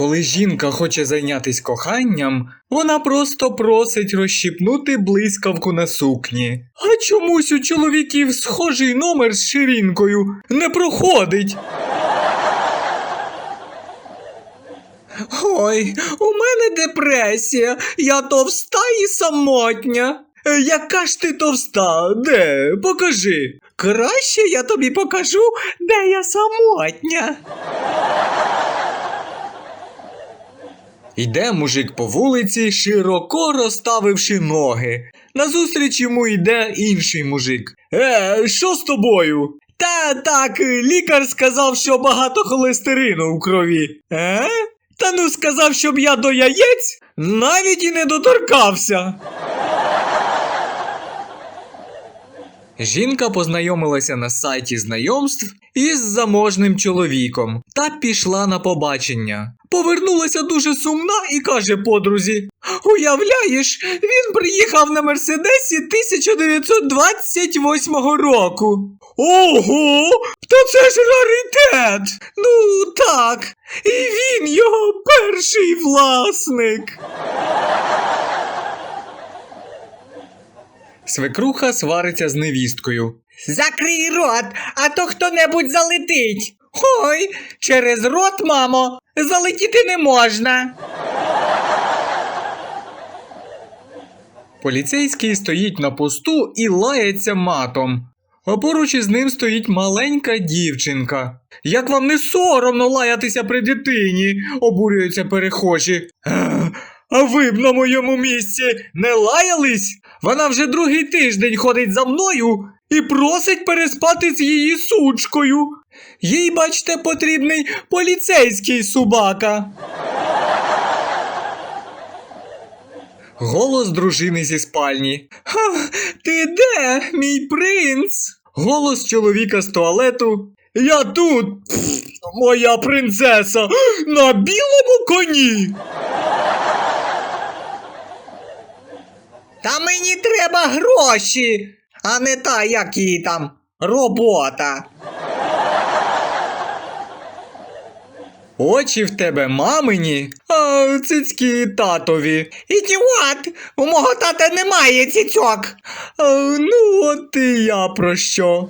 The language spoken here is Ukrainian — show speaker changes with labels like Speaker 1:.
Speaker 1: Коли жінка хоче зайнятися коханням, вона просто просить розщіпнути блискавку на сукні. А чомусь у чоловіків схожий номер з ширинкою не проходить. Ой, у мене депресія, я товста і самотня. Е, Яка ж ти товста? Де? Покажи. Краще я тобі покажу, де я самотня. Йде мужик по вулиці, широко розставивши ноги. Назустріч йому йде інший мужик. Е, що з тобою? Та так, лікар сказав, що багато холестерину у крові. Е? Та ну сказав, щоб я до яєць навіть і не доторкався. Жінка познайомилася на сайті знайомств із заможним чоловіком та пішла на побачення. Повернулася дуже сумна і каже подрузі: Уявляєш, він приїхав на Мерседесі 1928 року. Ого, то це ж раритет. Ну так, і він його перший власник. Свекруха свариться з невісткою. Закрий рот, а то хто-небудь залетить. Ой, через рот, мамо, залетіти не можна. Поліцейський стоїть на посту і лається матом. А поруч із ним стоїть маленька дівчинка. Як вам не соромно лаятися при дитині, обурюються перехожі. «Е, А ви б на моєму місці не лаялись? Вона вже другий тиждень ходить за мною і просить переспати з її сучкою. Їй, бачте, потрібний поліцейський собака. Голос дружини зі спальні. Ха, ти де, мій принц? Голос чоловіка з туалету. Я тут, моя принцеса, на білому коні. Та мені треба гроші, а не та, як її там, робота. Очі в тебе мамині, а цицькі татові. Ідіот! У мого тата немає цицьок. А, ну, от і я про що.